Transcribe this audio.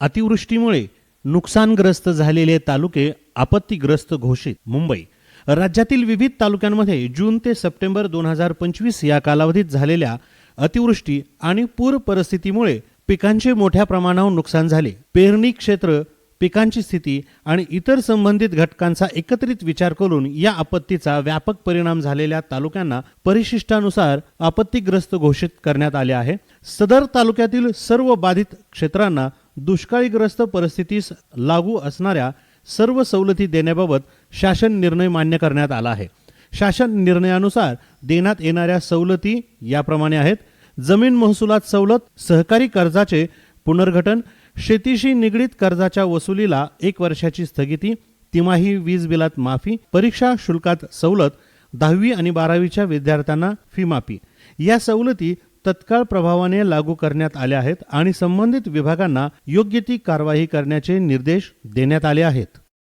अतिवृष्टीमुळे नुकसानग्रस्त झालेले तालुके आपत्तीग्रस्त घोषित. मुंबई राज्यातील विविध तालुक्यांमध्ये जून ते सप्टेंबर दोन हजार पंचवीस या कालावधीत झालेल्या अतिवृष्टी आणि पूर परिस्थितीमुळे पिकांचे मोठ्या प्रमाणावर नुकसान झाले. पेरणी क्षेत्र पिकांची स्थिती आणि इतर संबंधित घटकांचा एकत्रित विचार करून या आपत्तीचा व्यापक परिणाम झालेल्या तालुक्यांना परिशिष्टानुसार आपत्तीग्रस्त घोषित करण्यात आले आहे. सदर तालुक्यातील सर्व बाधित क्षेत्रांना दुष्काळीग्रस्त परिस्थितीस लागू असणाऱ्या सर्व सवलती देण्याबाबत शासन निर्णय मान्य करण्यात आला आहे. शासन निर्णयानुसार देण्यात येणाऱ्या सवलती याप्रमाणे आहेत. जमीन महसुलात सवलत सहकारी कर्जाचे पुनर्गठन शेतीशी निगडीत कर्जाच्या वसुलीला एक वर्षाची स्थगिती तिमाही वीज बिलात माफी परीक्षा शुल्कात सवलत दहावी आणि बारावीच्या विद्यार्थ्यांना फी माफी. या सवलती तत्काळ प्रभावाने लागू करण्यात आल्या आहेत आणि संबंधित विभागांना योग्य ती कारवाई करण्याचे निर्देश देण्यात आले आहेत.